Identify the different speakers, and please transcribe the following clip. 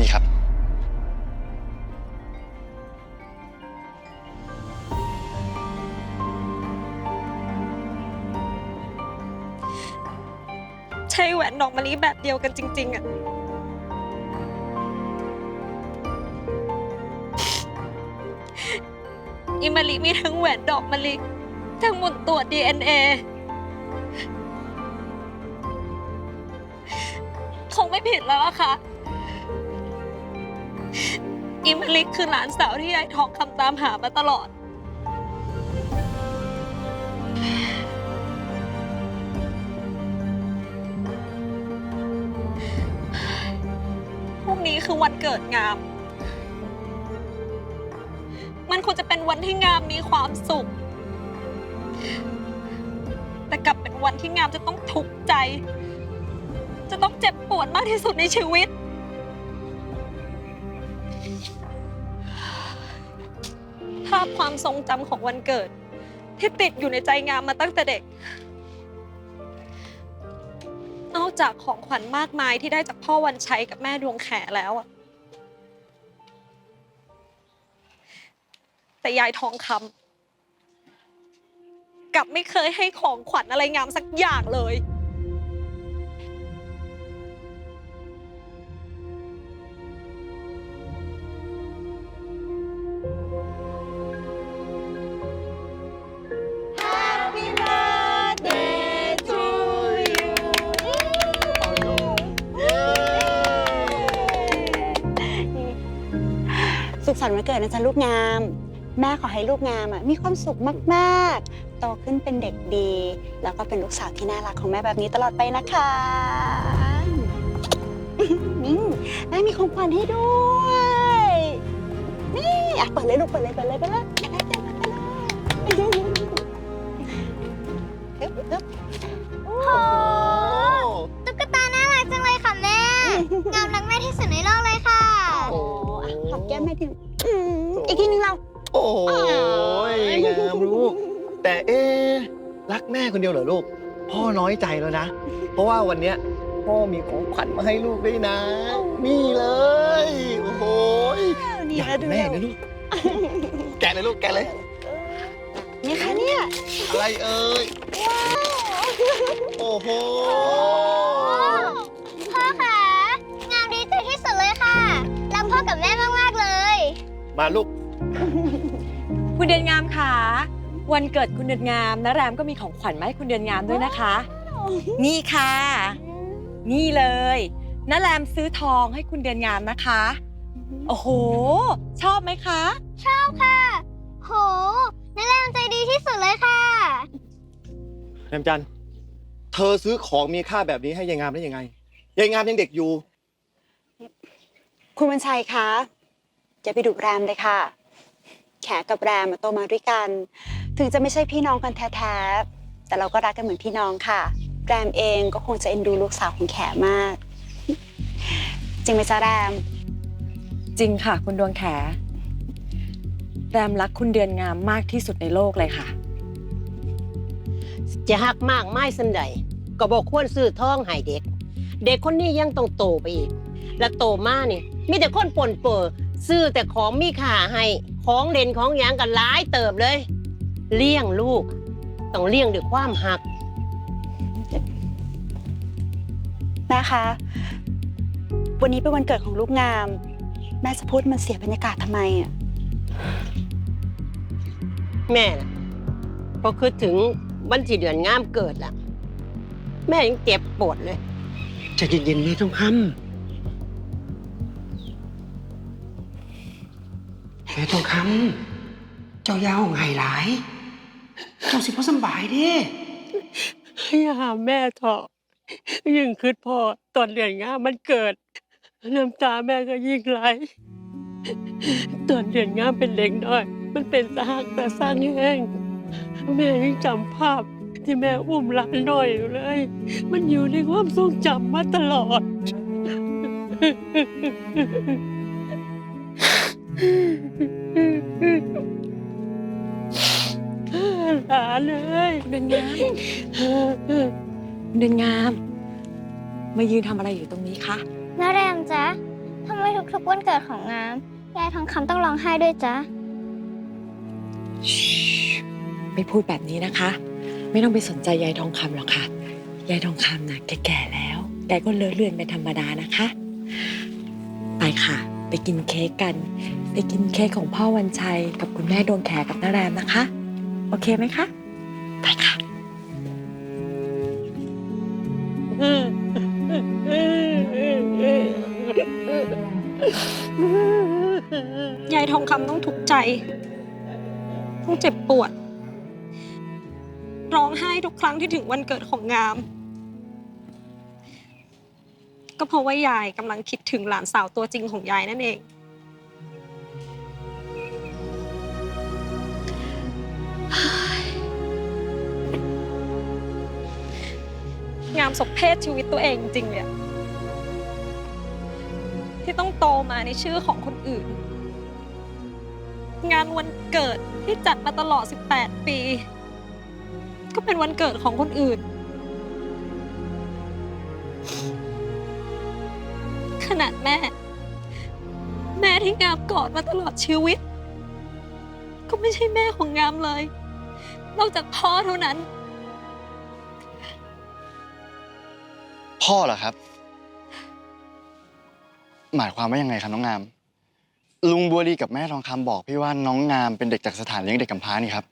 Speaker 1: นี่ครับ
Speaker 2: ใช่แหวนดอกมะลิแบบเดียวกันจริง ๆอะอิมะลิมีทั้งแหวนดอกมะลิทั้งหมุนตรวจ DNA คงไม่ผิดแล้วอะค่ะ อิมลิคือหลานสาวที่ยายทองคำตามหามาตลอด พรุ่งนี้คือวันเกิดงาม มันควรจะเป็นวันที่งามมีความสุข แต่กลับเป็นวันที่งามจะต้องทุกข์ใจ จะต้องเจ็บปวดมากที่สุดในชีวิต ภาพความทรงจำของวันเกิด ที่ติดอยู่ในใจงามมาตั้งแต่เด็ก นอกจากของขวัญมากมายที่ได้จากพ่อวันชัยกับแม่ดวงแขแล้วอะแต่ยายทองคำกลับไม่เคยให้ของขวัญอะไรงามสักอย่างเลย
Speaker 3: สุขสันต์วันเกิดนะจ๊ะลูกงาม แม่ขอให้ลูกงามอะมีความสุขมากๆ โตขึ้นเป็นเด็กดี แล้วก็เป็นลูกสาวที่น่ารักของแม่แบบนี้ตลอดไปนะคะนี่แม่มีของขวัญให้ด้วย นี่อะเปิดเลยลูกเปิดเลยเปิดเลยเปิดเลยเปิดเลยเปิดเลยเปิดเลย
Speaker 4: โอ้ตุ๊กตาน่ารักจังเลยค่ะแม่ งามรักแม่ที่สุดในโลกเลย
Speaker 3: อมแก้มแม่ทีอืมอีกทีนึงเรา
Speaker 1: โอ้ยงามลูก แต่เอ๊ะรักแม่คนเดียวเหรอลูก พ่อน้อยใจแล้วนะ เพราะว่าวันเนี้ยพ่อมีของขวัญมาให้ลูกด้วยนะ นี่เลย โอ้โหย
Speaker 3: นี่
Speaker 1: อยาก
Speaker 3: แล้วดู
Speaker 1: แม่นะลูก แกะเลยลูกแกะเลย
Speaker 3: นี่ค่ะเนี่ย
Speaker 1: อะไรเอ่ย โอ้โห
Speaker 4: มาลู
Speaker 1: ก
Speaker 5: คุณเดือนงามค่ะ วันเกิดคุณเดือนงามนะแรมก็มีของขวัญมาให้คุณเดือนงามด้วยนะคะ นี่ค่ะ นี่เลยนะแรมซื้อทองให้คุณเดือนงามนะคะ โอ้โห ชอบไหมคะ
Speaker 4: ชอบค่ะ โหนั่นแหละใจดีที่สุดเลยค่ะ
Speaker 1: แรมจันทร์เธอซื้อของมีค่าแบบนี้ให้ยายงามได้ยังไง ยายงามยังเด็กอยู่
Speaker 3: คุณวันชัยคะ อย่าไปดุแรมเลยค่ะ แขกับแรมอะโตมาด้วยกัน ถึงจะไม่ใช่พี่น้องกันแท้ๆ แต่เราก็รักกันเหมือนพี่น้องค่ะ แรมเองก็คงจะเอ็นดูลูกสาวของแขมาก จริงไหมจ๊ะแรม
Speaker 5: จริงค่ะ คุณดวงแข แรมรักคุณเดือนงามมากที่สุดในโลกเลยค่ะ
Speaker 6: จะหักมากไม่สันใดก็บอกควรซื้อทองให้เด็ก เด็กคนนี้ยังต้องโตไปอีก และโตมานี่ มีแต่คนปนเปื้อ ซื้อแต่ของมีค่าให้ของเด่นของหยังกันหลายเติบเลย เลี้ยงลูก ต้องเลี้ยงด้วยความหัก
Speaker 3: แม่คะ วันนี้เป็นวันเกิดของลูกงาม แม่จะพูดมันเสียบรรยากาศทำไมอะ
Speaker 6: แม่น่ะพอคือถึงวันที่เดือนงามเกิดละแม่ยังเจ็บปวดเลย
Speaker 7: ใจเย็นๆนี่ต้องคำ แม่ต้องคำเจ้ายาวของหลาย เจ้าสิพ่อสบายเด้
Speaker 6: อย่าหาแม่เถอะยิ่งคืดพ่อตอนเดือนงามมันเกิด น้ำตาแม่ก็ยิ่งไหลตอนเดือนงามเป็นเล็กน้อย มันเป็นสหักแต่สร้างแห้งแม่ยังจำภาพที่แม่อุ้มหลานน้อยอยู่เลย มันอยู่ในความทรงจำมาตลอด หลานเลย
Speaker 5: เดือนงาม เดือนงาม มายืนทำอะไรอยู่ตรงนี้คะ
Speaker 4: นาแรมจ๊ะททำไมทุกๆวันเกิดของงาม ยายทองคำต้องร้องไห้ด้วยจ๊ะ
Speaker 5: ไม่พูดแบบนี้นะคะ ไม่ต้องไปสนใจยายทองคำหรอกค่ะ ยายทองคำน่ะแกแก่แล้ว แกก็เลอะเลือนเป็นธรรมดานะคะ ไปค่ะ ไปกินเค้กกัน ไปกินเค้กของพ่อวันชัย กับคุณแม่ดวงแขกับน้าแรมนะคะ โอเคไหมคะไปค่ะ
Speaker 2: ยายทองคำต้องทุกข์ใจ ต้องเจ็บปวด ร้องไห้ทุกครั้งที่ถึงวันเกิดของงาม ก็เพราะว่ายายกำลังคิดถึงหลานสาวตัวจริงของยายนั่นเอง งามสมเพศชีวิตตัวเองจริงเลยอะที่ต้องโตมาในชื่อของคนอื่น งานวันเกิดที่จัดมาตลอด 18 ปี ก็เป็นวันเกิดของคนอื่น ขนาดแม่ แม่ที่งามกอดมาตลอดชีวิต ก็ไม่ใช่แม่ของงามเลย นอกจากพ่อเท่านั้น
Speaker 8: พ่อเหรอครับ หมายความว่ายังไงครับน้องงาม ลุงบัวลีกับแม่ทองคำบอกพี่ว่าน้องงามเป็นเด็กจากสถานเลี้ยงเด็กกำพร้านี่ครับ